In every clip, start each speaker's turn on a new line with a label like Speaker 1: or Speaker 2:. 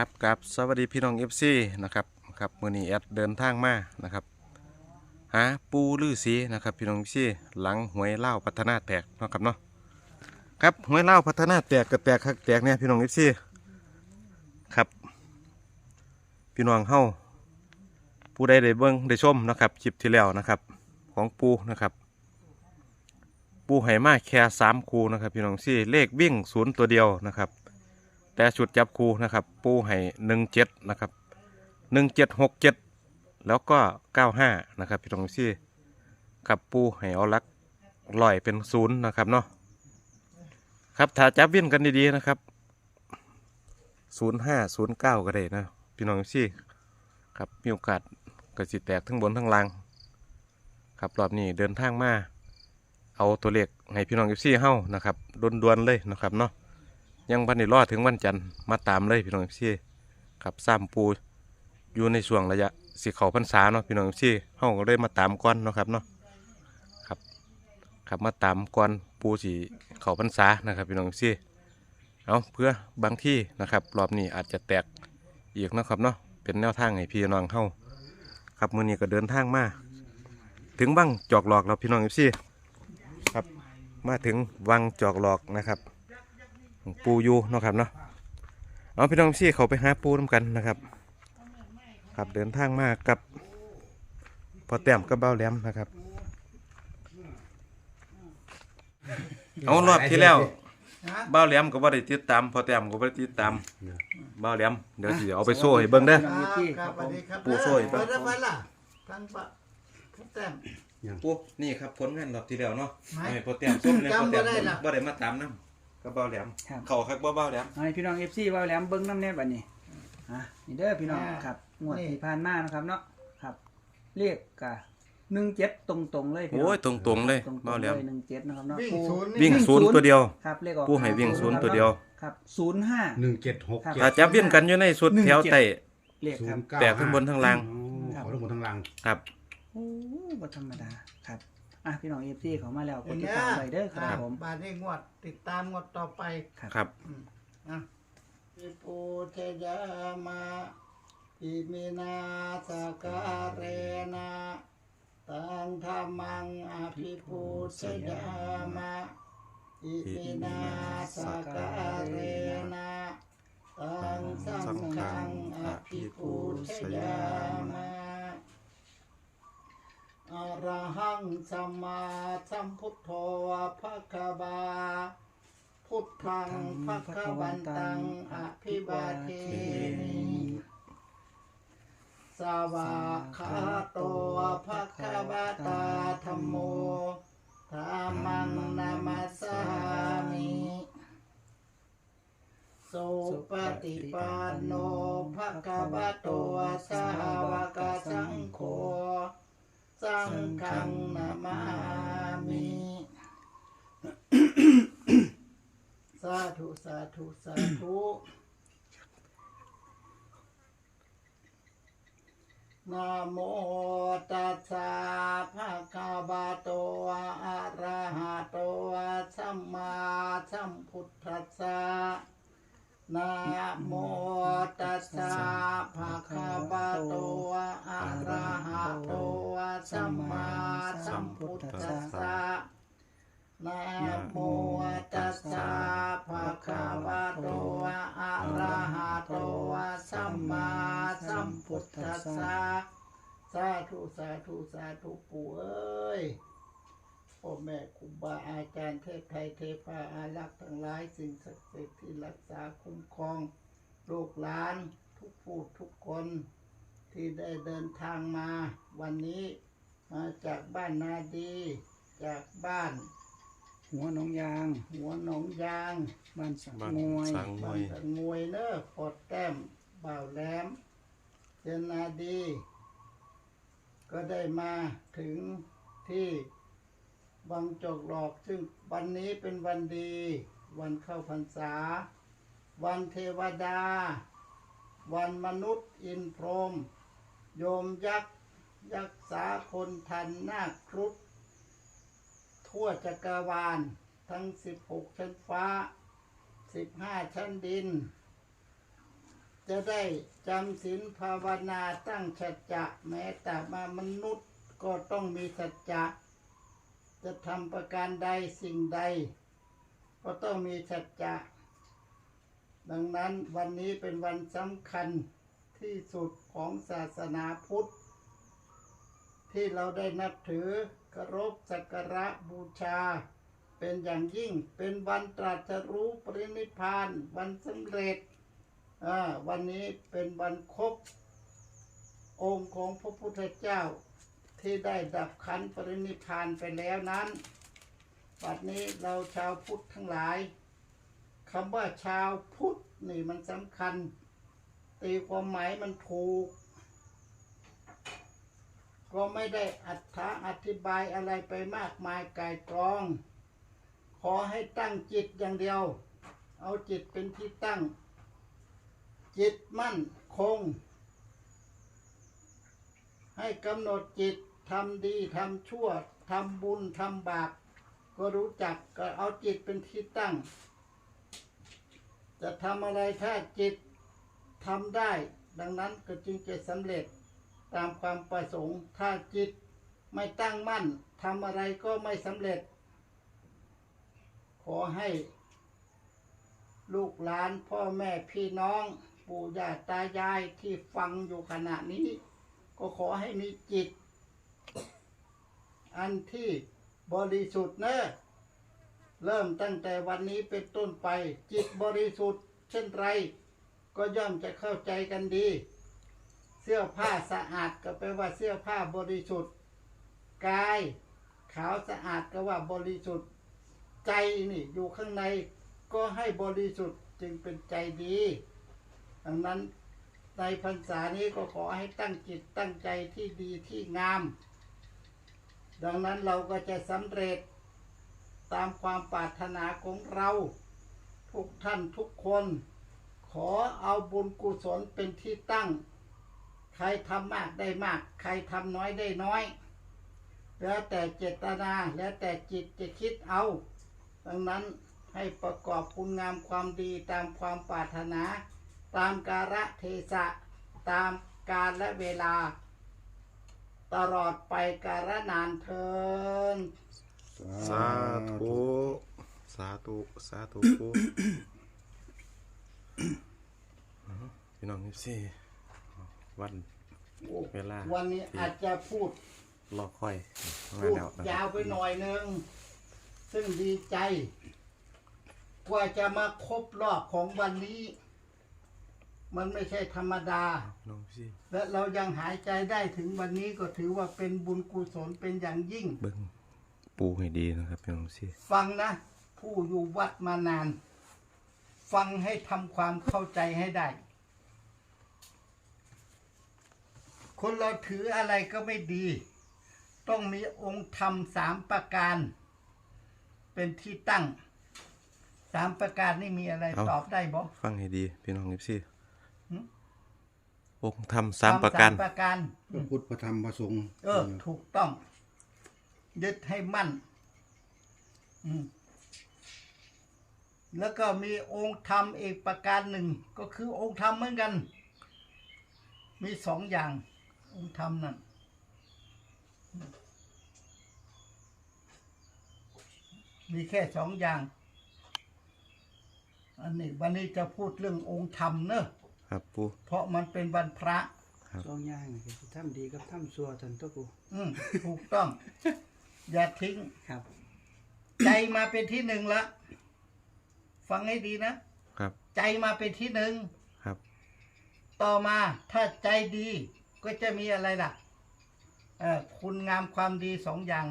Speaker 1: ครับกับสวัสดีพี่น้องเอฟซีนะครับครับมือนี้แอดเดินทางมานะครับหาปูลือสีนะครับพี่น้องเอฟซีหลังหวยเล่าพัฒนาแตกนะครับเนาะครับหวยเล่าพัฒนาแตกกับแตกคักแตกเนี่ยพี่น้องเอฟซีครับ พี่น้องเฮาผู้ใดได้เบิ่งได้ชมนะครับคลิปที่แล้วนะครับ ของปูนะครับ ปูไหมาแค่สามคูนะครับพี่น้องซี่เลขวิ่งศูนย์ตัวเดียวนะครับ แต่ชุดจับคูนะครับปูให้หนึ่งเจ็ดนะครับหนึ่งเจ็ดหกเจ็ดแล้วก็เก้าห้านะครับพี่น้องซี่กับปูให้เอาลักลอยเป็นศูนย์นะครับเนาะครับถ้าจับวิ่งกันดีๆนะครับศูนย์ห้าศูนย์เก้าก็ได้นะพี่น้องซี่ครับมีโอกาสกระสิแตกทั้งบนทั้งล่างครับรอบนี้เดินทางมา เอาตัวเลขให้พี่น้องเอฟซีเฮ้านะครับด่วนๆเลยนะครับเนาะ ยังพันในรอดถึงวันจันทร์มาตามเลยพี่น้องเอฟซีครับซ้ำปูอยู่ในช่วงระยะสิเขาพรรษาเนาะพี่น้องเอฟซีเฮ้าก็เลยมาตามก่อนเนาะครับเนาะครับครับมาตามก่อนปูสีเขาพรรษานะครับพี่น้องเอฟซีเอาเพื่อบางที่นะครับรอบนี้อาจจะแตกอีกนะครับเนาะเป็นแนวทางให้พี่น้องเฮ้าครับมือนี้ก็เดินทางมาถึงบังจอกหลอกเราพี่น้องเอฟซีครับ มาถึงวังจอกหลอกนะครับ ปูอยูเนาะครับเนาะเอาพี่น้องเอฟซีเขาไปหาปูน้ำกันนะครับ ครับเดินทางมากับพอแต้มกับเบ้าแหลมนะครับ เอารอบที่แล้วเบ้าแหลมก็บ่ได้ติดตามพอแต้มก็บ่ได้ติดตามเบ้าแหลมเดี๋ยวสิเอาไปโซ่ให้เบิ่งเด้อ
Speaker 2: ครับครับสวัสดีครับ
Speaker 1: ปูโซ่อีก
Speaker 2: เปิ
Speaker 1: ปะ
Speaker 2: ดได้ไหมล่ะทั้งปะทั้งแต้ม
Speaker 1: ปูนี่ครับผลงานรอบที่แล้วเนาะ
Speaker 2: ไม่
Speaker 1: ให้พอแต้มส้มเลยพอ
Speaker 2: จำบ่
Speaker 1: แต้ม
Speaker 2: ได้ล่ะ
Speaker 1: บ่ได้มาตามนํ กับเบ้าแหลม
Speaker 3: ครับ
Speaker 1: เขาคักบ่เบ้าแหลม
Speaker 3: เอาให้พี่น้องเอฟซีว่าแหลมเบิ้งน้ำแน่บัดนี้อะนี่เด้อพี่น้อง
Speaker 2: อ่า
Speaker 3: ครับงวด
Speaker 2: นี่
Speaker 3: ที่ผ่านมานะครับเนาะครับ เรียกกะหนึ่งเจ็ดตรงๆเลยพี่น้อง
Speaker 1: โอ้ยตรงๆเลย
Speaker 3: ตรง
Speaker 1: เบ้า
Speaker 3: ๆ
Speaker 1: แหล
Speaker 3: เล
Speaker 1: ม
Speaker 3: ยหนึ่งเจ็ดนะครับเนาะ
Speaker 2: วิ่ง
Speaker 3: ปู
Speaker 2: ศูนย์
Speaker 1: วิ่ง
Speaker 3: วิ่ง
Speaker 1: ศูนย์
Speaker 3: ศูนย์
Speaker 1: ตัวเดียว
Speaker 3: ครับเลขออก
Speaker 1: ปูให้วิ่งศูนย์ตัวเดียว
Speaker 3: ครับศูนย์ห้า
Speaker 4: หนึ่งเจ็ดหก
Speaker 3: ครับ
Speaker 4: เจ็ด
Speaker 1: ถ้าจับเวียนกันอยู่ในสุด
Speaker 3: หนึ่ง
Speaker 1: แถว
Speaker 3: เจ็ด
Speaker 1: ไต่
Speaker 3: เลข
Speaker 4: ศู
Speaker 3: ครับ
Speaker 4: นย์เก้า
Speaker 1: แตกข้างบนข้างล่าง
Speaker 4: อ๋อ
Speaker 3: ครับ
Speaker 4: ขอทั้งบนทั้งล่าง
Speaker 1: ครับ
Speaker 3: โอ้บ่ธรรมดาครับ อะพี่น้องเอฟซีเขามาแล้วก
Speaker 2: เห็
Speaker 3: ด
Speaker 2: น
Speaker 3: ติด
Speaker 2: ไหม
Speaker 3: ตามไว้เด้อครับ
Speaker 2: อ่า
Speaker 3: ผม
Speaker 2: บาทนี้งวดติดตามงวดต่อไป
Speaker 1: ครับ
Speaker 2: อืมอะอิปูเทยามาอิมินาสการเรนะตังธรรมังอภิปูเทยามาอิมินาสการเรนะตังสังฆังอภิปูเทยามาอะระหัง สัมมาสัมพุทโธภะคะวาพุทธังภะคะวันตังอภิวาเทมิสวาคาโตภะคะวะตาธัมโมธัมมังนามัสสามิสุปฏิปันโนภะคะวะโตสาวกสังโฆ สังฆังนามามิสาธุสาธุสาธุนะโมตัสสะภะคะวะโตอะระหะโตสัมมาสัมพุทธัสสะ นะโมตัสสะภะคะวะโตอะระหะโตสัมมาสัมพุทธัสสะนะโมตัสสะภะคะวะโตอะระหะโตสัมมาสัมพุทธัสสะสาธุสาธุสาธุปู่เอ้ย พ่อแม่ครูบาอาจารย์เทพไทยเทพาอารักษ์ทั้งหลายสิ่งศักดิ์สิทธิ์ที่รักษาคุ้มครองลูกหลานทุกผู้ทุกคนที่ได้เดินทางมา วันนี้มาจากบ้านนาดี จากบ้าน
Speaker 3: หัวหน้องยาง
Speaker 2: หัวหนองยาง
Speaker 3: บ้านสัง
Speaker 1: บ้าน
Speaker 3: งวย
Speaker 1: สังม
Speaker 2: บ้า
Speaker 1: วนย
Speaker 2: ตะงวยเนอะปอดแต้มบ่าวแหลมเจนนาดี ก็ได้มาถึงที่ วังจกหลอกซึ่งวันนี้เป็นวันดี วันเข้าพรรษา วันเทวดา วันมนุษย์อินพรหมโยมยักษ์ ยักษาคนทันนาคครุฑทั่วจักรวาล ทั้งสิบหกชั้นฟ้าสิบห้าชั้นดิน จะได้จำศีลภาวนาตั้งสัจจะแม้แต่มามนุษย์ก็ต้องมีสัจจะ จะทำประการใดสิ่งใด ก็ต้องมีสัจจะ ดังนั้นวันนี้เป็นวันสำคัญที่สุดของศาสนาพุทธ ที่เราได้นับถือเคารพสักการะบูชา เป็นอย่างยิ่งเป็นวันตรัสรู้ปรินิพาน วันสำเร็จวันนี้เป็นวันครบองค์ของพระพุทธเจ้า ที่ได้ดับขันปรินิพานไปแล้วนั้นบัดนี้เราชาวพุทธทั้งหลายคำว่าชาวพุทธนี่มันสำคัญ ตีความหมายมันถูก ก็ไม่ได้อัถาอธิบายอะไรไปมากมายกายกรอง ขอให้ตั้งจิตอย่างเดียว เอาจิตเป็นที่ตั้ง จิตมั่นคง ให้กำหนดจิต ทำดีทำชั่วทำบุญทำบาปก็รู้จักก็เอาจิตเป็นที่ตั้ง จะทำอะไรถ้าจิตทำได้ ดังนั้นก็จึงจะสำเร็จตามความประสงค์ถ้าจิตไม่ตั้งมั่นทำอะไรก็ไม่สำเร็จ ขอให้ ลูกหลานพ่อแม่พี่น้อง ปู่ย่าตายายที่ฟังอยู่ขณะนี้ ก็ขอให้มีจิต อันที่บริสุทธิ์เนอะเริ่มตั้งแต่วันนี้เป็นต้นไป จิตบริสุทธิ์ เช่นไร ก็ย่อมจะเข้าใจกันดี เสื้อผ้าสะอาดก็แปลว่าเสื้อผ้าบริสุทธิ์กายขาวสะอาดก็ว่าบริสุทธิ์ ใจนี่อยู่ข้างในก็ให้บริสุทธิ์จึงเป็นใจดี ดังนั้นในพรรษานี้ก็ขอให้ตั้งจิตตั้งใจที่ดีที่งาม ดังนั้นเราก็จะสำเร็จตามความปรารถนาของเรา ทุกท่านทุกคน ขอเอาบุญกุศลเป็นที่ตั้ง ใครทำมากได้มาก ใครทำน้อยได้น้อย แล้วแต่เจตนาแล้วแต่จิตจะคิดเอา ดังนั้นให้ประกอบคุณงามความดีตามความปรารถนา ตามกาลเทศะ ตามกาลและเวลา ตลอดไปกาลนานเทิน
Speaker 1: สาธุ สาธุ สาธุปูพี่น้องนี่สิวัน เวลา
Speaker 2: วันนี้อาจจะพูด
Speaker 1: รอค่อยมา
Speaker 2: พูด
Speaker 1: แล้วนะ
Speaker 2: ยาวไปหน่อยนึง ซึ่งดีใจ กว่าจะมาครบรอบของวันนี้ มันไม่ใช่ธรรมดา
Speaker 1: พี่น้องสิ
Speaker 2: และเรายังหายใจได้ถึงวันนี้ก็ถือว่าเป็นบุญกุศลเป็นอย่างยิ่ง
Speaker 1: เบิ่งปูให้ดีนะครับพี่น้องสิ
Speaker 2: ฟังนะ ผู้อยู่วัดมานาน ฟังให้ทำความเข้าใจให้ได้ คนเราถืออะไรก็ไม่ดี ต้องมีองค์ธรรมสามประการ เป็นที่ตั้งสามประการนี่มีอะไรตอบได้บ่
Speaker 1: ฟังให้ดีพี่น้องนี่สิ
Speaker 2: หืม
Speaker 1: องค์ธรรมสามประการ
Speaker 2: สามประการ
Speaker 4: พระพุทธพระธรรมพระสงฆ์
Speaker 2: เออ ถูกต้อง ยึดให้มั่น อืม แล้วก็มีองค์ธรรมอีกประการหนึ่ง ก็คือองค์ธรรมเหมือนกัน มีสองอย่าง องค์ธรรมนั่นมีแค่สองอย่าง อันนี้วันนี้จะพูดเรื่ององค์ธรรมเนอะ
Speaker 1: ครับปู
Speaker 2: เพราะมันเป็นวันพระ
Speaker 3: สองอย่างนี่คือทำดีกับทำชั่วทันตัวกู
Speaker 2: อืมถูกต้อง อย่าทิ้ง
Speaker 3: ครับ
Speaker 2: ใจมาเป็นที่หนึ่งละ ฟังให้ดีนะ
Speaker 1: ครับ
Speaker 2: ใจมาเป็นที่หนึ่ง
Speaker 1: ครับ
Speaker 2: ต่อมาถ้าใจดีก็จะมีอะไรล่ะเออคุณงามความดีสองอย่าง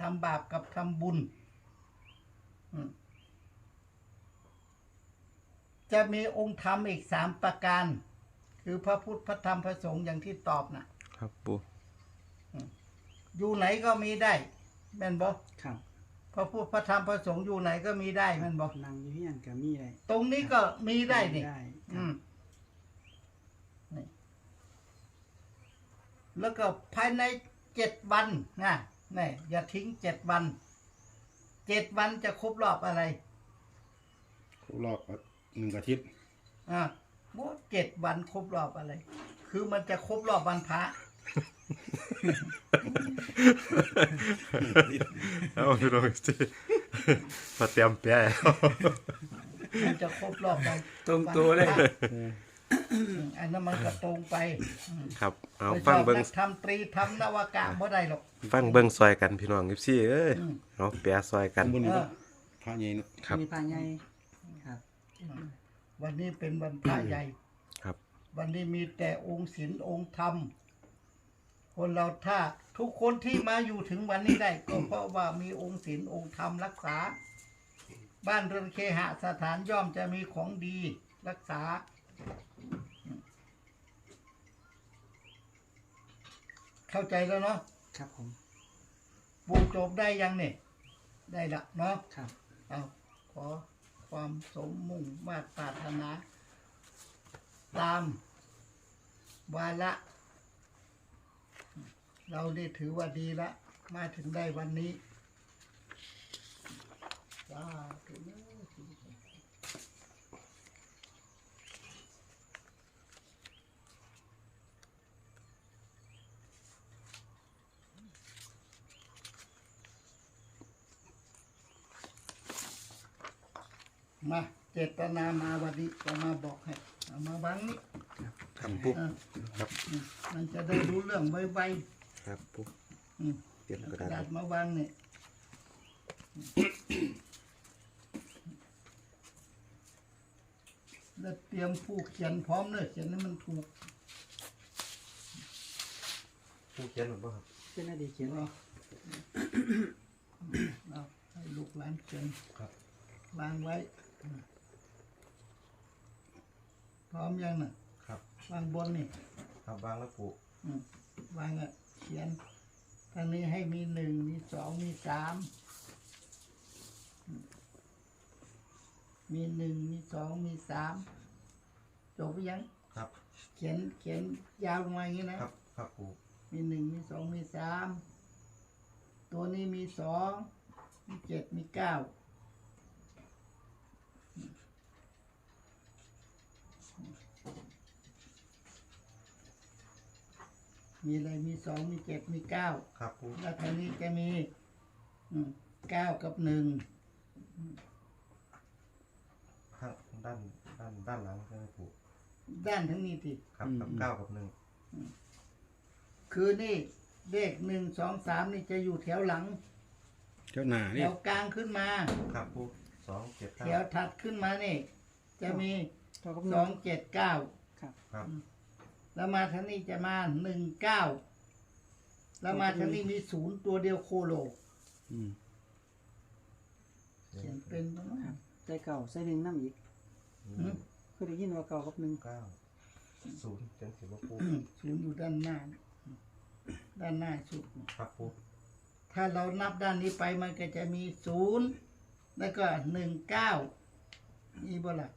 Speaker 2: ทำบาปกับทำบุญอืม จะมีองค์ธรรมอีกสามประการ คือพระพุทธพระธรรมพระสงฆ์อย่างที่ตอบนะครับ
Speaker 1: ปู
Speaker 2: อยู่ไหนก็มีได้แม่นบอก
Speaker 3: ครับ
Speaker 2: พระพุทธพระธรรมพระสงฆ์อยู่ไหนก็มีได้แม่นบอก
Speaker 3: นั่งอยู่เฮียนก็มีได้
Speaker 2: ตรงนี้ก็มีได้นี่
Speaker 3: ได้ค
Speaker 2: อื
Speaker 3: รับ
Speaker 2: มนี่แล้วก็ภายในเจ็ดวันนะนี่อย่าทิ้งเจ็ดวันเจ็ดวันจะครบรอบอะไร
Speaker 4: ครบรอบ หนึ่งอาทิตย์
Speaker 2: อ่าโอ้เเจ็ดวันครบรอบอะไร คือมันจะครบรอบวันพระ
Speaker 1: เอาพี่น้องสิมาเตรียมแปะ
Speaker 2: มันจะครบรอบวัน
Speaker 3: ตรงตัวเลย
Speaker 2: วันพระอืมอันนั้นมันก็ตรงไปอืม
Speaker 1: ครับ เอา
Speaker 2: ไม่ช
Speaker 1: ฟัง
Speaker 2: อบ
Speaker 1: เบิ้ง
Speaker 2: นักทำตรีทำนวากาบ่ได้หรอก
Speaker 1: ฟังเบิ้งซอยกันพี่น้องสิเอ้ย
Speaker 2: อืม
Speaker 1: เอาแปะซอยกัน
Speaker 4: ข้างบนนี้
Speaker 2: เออ
Speaker 4: พระใหญ่เนอะ
Speaker 1: ครับ
Speaker 3: มีพาใหญ่ครับ
Speaker 2: วันนี้เป็นวันพระใหญ่
Speaker 1: ครับ
Speaker 2: วันนี้มีแต่องค์ศีลองค์ธรรม คนเราถ้าทุกคนที่มาอยู่ถึงวันนี้ได้ ก็เพราะว่ามีองค์ศีลองค์ธรรมรักษา บ้านเรือนเคหสถานย่อมจะมีของดีรักษาเข้าใจแล้วเนาะ
Speaker 3: ครับผม
Speaker 2: ปูจบได้ยังเนี่ย ได้ละเนาะ
Speaker 3: ครับ
Speaker 2: เอาขอ ความสมมุ่งมาตรปรารถนา ตามวาระเราได้ถือว่าดีละ มาถึงได้วันนี้สาธุ มาเจตนามาวันนี้จะมาบอกให้เอามาบังนี้
Speaker 1: ครับปุ๊บ
Speaker 2: เออ
Speaker 1: ครับ
Speaker 2: อืมมันจะได้รู้เรื่องไว
Speaker 1: ครับปุ๊บ
Speaker 2: ๆอืม
Speaker 1: เตรียม
Speaker 2: เอา
Speaker 1: ก
Speaker 2: ก
Speaker 1: ระ
Speaker 2: ระ
Speaker 1: ดา
Speaker 2: ดา
Speaker 1: ษ
Speaker 2: ษมาวางเนี่ยแล้วเตรียมผู้เขียนพร้อมเลยเขียนให้มันถูก
Speaker 1: ผู้เขียนหรือเปล่าครับ
Speaker 3: เป็นอดีตเขียน
Speaker 2: เอาเอาให้ลูกหลานเขียน
Speaker 1: ครับ
Speaker 2: วางไว้อืม พร้อมยังน่ะ
Speaker 1: ครับ
Speaker 2: วางบนนี่
Speaker 1: ครับวางแล้วปุ๊บ
Speaker 2: อืมวางอะเขียนทางนี้ให้มีหนึ่งมีสองมีสามอืมมีหนึ่งมีสองมีสามจบหรือยัง
Speaker 1: ครับ
Speaker 2: เขียนเขียนยาวลงมาอย่างนี้นะครับ
Speaker 1: ครับปุ๊บ
Speaker 2: มีหนึ่งมีสองมีสามตัวนี้มีสองมีเจ็ดมีเก้า มีอะไรมีสองมีเจ็ดมีเก้า
Speaker 1: ครับปุ๊บ
Speaker 2: แล้วทางนี้จะมีอืมเก้ากับหนึ่ง
Speaker 1: ข้างด้านด้านด้านหลังใช่ไหมปุ๊บ
Speaker 2: ด้านทั้งนี้ที
Speaker 1: ครับกับเก้ากับหนึ่ง
Speaker 2: คือนี่เลขหนึ่งสองสามนี่จะอยู่แถวหลัง
Speaker 4: เจ้าหน้า
Speaker 2: แถ
Speaker 4: นี่
Speaker 2: วกลางขึ้นมา
Speaker 1: ครับปุ๊บสองเจ็ด
Speaker 2: แถ
Speaker 1: เก้าว
Speaker 2: ถัดขึ้นมานี่ จะมี
Speaker 3: เท่ากับ
Speaker 2: สองเจ็ดเก้า
Speaker 3: ครับ
Speaker 1: ครับ
Speaker 2: แล้วมาทางนี้จะมาหนึ่งเก้าแล้วมาทางนี้มีศูนย์ตัวเดียวโคโล
Speaker 4: อืม
Speaker 2: เขียนเป็นไหม
Speaker 3: ครับใจเก่าใส่หนึ่งน้ำอีก
Speaker 2: หืม
Speaker 3: เคยได้ยินว่าเก่ากับหนึ่ง
Speaker 1: เก้าศูนย์จังสิบว่าปุ๊บ
Speaker 2: ศูนย์อยู่ด้านหน้านี่ด้านหน้าสุดนี่
Speaker 1: ครับปุ๊บ
Speaker 2: ถ้าเรานับด้านนี้ไปมันก็จะมีศูนย์แล้วก็หนึ่งเก้านี่บ่ละ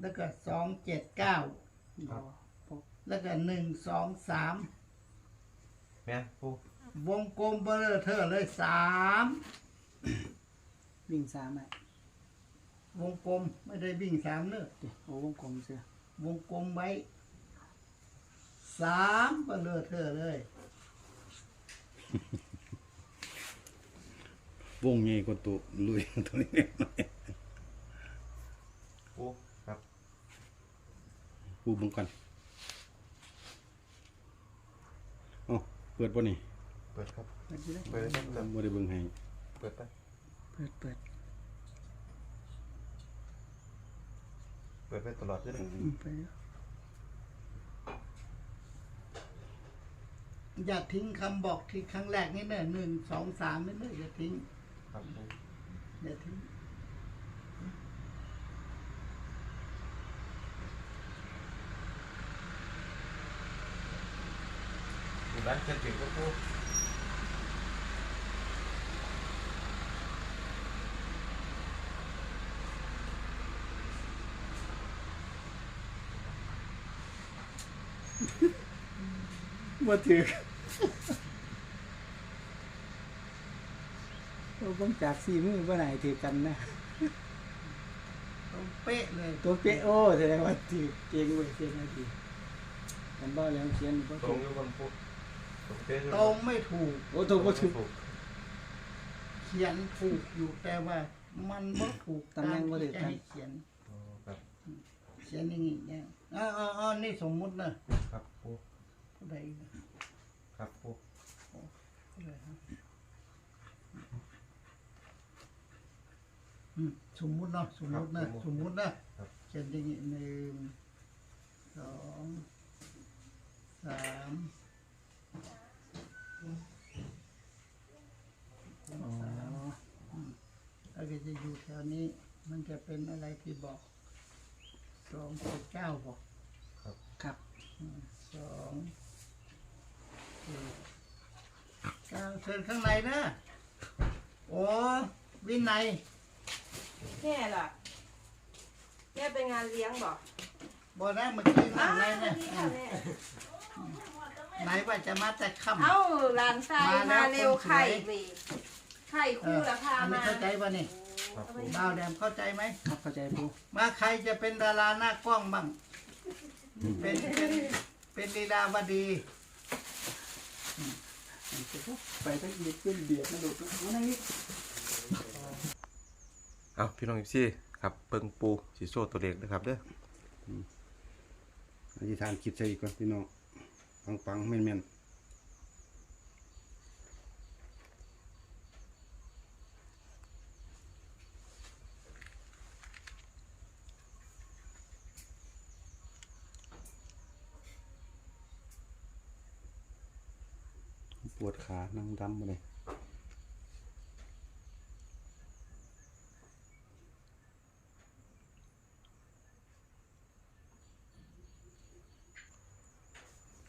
Speaker 2: แล้วก็สองเจ็ดเก้า
Speaker 3: บ่พก
Speaker 2: แล้วก็หนึ่งสองสาม
Speaker 1: แม่นปุ๊บ
Speaker 2: วงกลมเบลอเธอเลยสาม
Speaker 3: วิ่งสามอะ
Speaker 2: วงกลมไม่ได้วิ่งสามเนอะ
Speaker 3: เดี๋ยวโอ้วงกลมเสือ
Speaker 2: วงกลมไว้สามเบลอเธอเลย
Speaker 4: วงใหญ่กว่าตัวลุยตัวนี้
Speaker 1: ปุ๊บครับ
Speaker 4: ปูเบังกัน เอ๋อเปิดป่ะนี่
Speaker 1: เปิดครับ
Speaker 3: เปิดอยู่เลย
Speaker 1: เปิดเลยครับ
Speaker 4: บ่ได้เบิ่งให้
Speaker 1: เปิดไป
Speaker 3: เปิดเปิด
Speaker 1: เปิดไปตลอดเลย
Speaker 3: อืมเปิดอยู่
Speaker 2: อย่าทิ้งคำบอกที่ครั้งแรกนี่เนอะหนึ่งสองสามนี่เนอะอย่าทิ้ง
Speaker 1: ครับปุ๊บ
Speaker 2: อย่าทิ้ง
Speaker 1: อยู่ด้านเขียนถึงก็ปุ๊บ
Speaker 3: บ่ถือเราเบิ่งจากสี่มือบ่ไหนถือกันนะ
Speaker 2: ตรงตเป๊ะเลย
Speaker 3: ตัวเป๊ะโอ้แสดงว่าถือเก่งเว้ยเก่งนะทีกันบ้าแล้วเขียนบ่
Speaker 1: ตร
Speaker 3: ถู
Speaker 1: ง
Speaker 3: ก
Speaker 1: อยู่บนปุ๊บตรงเป๊ะอยู่
Speaker 2: ตรงไม่ถูก
Speaker 3: โอ้ถูกบ่ถูก
Speaker 2: เขียนถูกอยู่แต่ว่า มันบ่ถูก
Speaker 3: ตำแหน่งบ่ได้
Speaker 2: ตามที่จะให้เขียน
Speaker 1: อ๋อครับ
Speaker 2: เขียนอย่างนี้เนี่ยอ๋ออ๋ออ๋อนี่สมมุตินะครับ
Speaker 1: ปู
Speaker 2: ผู้ใดอีกนะ
Speaker 1: ครับปู
Speaker 2: ผู้ใดฮะอืมสมมุติเนาะสมมุตินะสมมุตินะครับเขียนอย่างนี้หนึ่งสองสามสามแล้ว ก็จะอยู่แถวนี้ มันจะเป็นอะไรที่บอกสองเจ็ดเก้าบอก
Speaker 3: ครับ
Speaker 2: สองสี่เก้าเชิญข้างในนะโอ้วินัย
Speaker 5: แม่ล่ะแม่เป็นงานเลี้ยงบอก
Speaker 2: บอนะเมื่อกี้นั่
Speaker 5: อ้างว
Speaker 2: ใน
Speaker 5: สวั
Speaker 2: เนี่
Speaker 5: ส
Speaker 2: ย
Speaker 5: ดีค่ะแม่
Speaker 2: ไหนว่าจะมาแต่ค่ำ
Speaker 5: เอ้าหลานชาย
Speaker 2: มาแล้ว
Speaker 5: มาเร็ว
Speaker 2: คนสวย
Speaker 5: ไข่เลย ไข่
Speaker 2: เอ
Speaker 5: คู่
Speaker 2: อ
Speaker 5: ละพา
Speaker 2: อันนี้
Speaker 5: มา
Speaker 2: เข้าใจป่ะนี่
Speaker 1: ครับปู
Speaker 2: ดาวแดมเข้าใจไหม
Speaker 3: ครับเข้าใจปู
Speaker 2: มาใครจะเป็นดาราหน้ากล้องบ้าง เป็นเป็นเป็นดีดาวดี
Speaker 3: ไปตั้งเด็กเป็นเบียดนะลูกนะเอาไหน
Speaker 1: เอาพี่น้องพี่ครับเปิงปูสีโซ่ตัวเล็กนะครับเด้อ
Speaker 4: อธิษฐานคิดใส่อีกก่อนพี่น้องปังปังๆแม่นแม่นปวดขานั่ง ดำมาเลย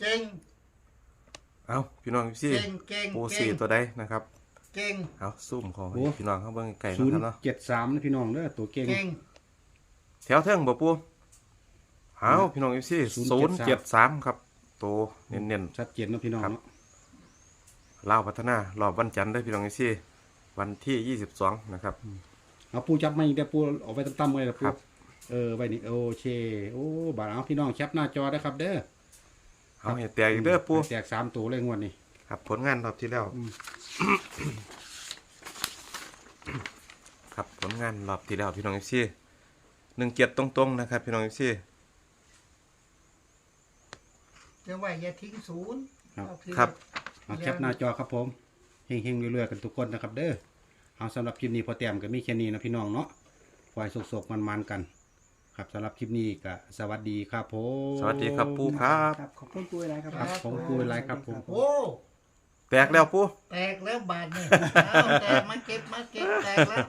Speaker 2: เก่ง
Speaker 1: เอาพี่น้องพี่
Speaker 2: เก่งเก่ง
Speaker 1: ปู
Speaker 2: เก่
Speaker 1: สี่
Speaker 2: ง
Speaker 1: ตัวใดนะครับ
Speaker 2: เก่ง
Speaker 1: เอาซุ่มของให้พี่น้องเขาเบิ่งไก่
Speaker 4: ศู
Speaker 1: นะ
Speaker 4: น
Speaker 1: ครับ
Speaker 4: ย์
Speaker 1: เนาะ
Speaker 4: เจ็ดสามนะพี่น้องเด้อตัวเก่ง
Speaker 2: เก่ง
Speaker 1: แถวเทิงบ่ปูเอาพี่น้องพี่ศูนย์เจ็ดสามครับตัวเน้น
Speaker 4: ชัดเจนเนาะพี่น้อง
Speaker 1: ครับ
Speaker 4: เนาะ
Speaker 1: ๆลาวพัฒนารอบวันจันทร์เด้อพี่น้องพี่วันที่ยี่สิบสองนะครับ
Speaker 4: เอาปูจับมาอีกแต่ปูเอาไว้ตั้มๆไว้ละปู
Speaker 1: ครับ
Speaker 4: เออไว้นี่โอเคโอ้บาดเอาพี่น้องแคปหน้าจอได้ครับ เด้อ
Speaker 1: เอาให้แตกอีกเด้อปู
Speaker 4: แตกสามตัวเลยงวดนี้
Speaker 1: ครับผลงานรอบที่แล้ว
Speaker 4: อืม
Speaker 1: ครับผลงานรอบที่แล้วพี่น้องพี่หนึ่งเจ็ดตรง ๆ นะครับ พี่น้องพี่
Speaker 2: จะว่าอย่าทิ้งศูนย์
Speaker 4: ครับ
Speaker 2: เอาที
Speaker 1: ครับ
Speaker 4: เอาแคปหน้าจอครับผมเฮงๆเรื่อยๆกันทุกคนนะครับ เด้อเอาสำหรับคลิปนี้พอแต้มก็มีแค่นี้นะพี่น้องเนาะปล่อยสกๆมันๆกัน ครับสำหรับคลิปนี้ก็สวัสดีครับผม
Speaker 1: สวัสดีครับปูครับ
Speaker 3: ครับขอบคุณปูหลายครับ
Speaker 4: ครับผมปูหลายครับผม
Speaker 2: โอ้
Speaker 1: แตกแล้วปู
Speaker 2: แตกแล้วบาทเนี่ยเอาแตกมาเก็บมาเก็บแตกแล้ว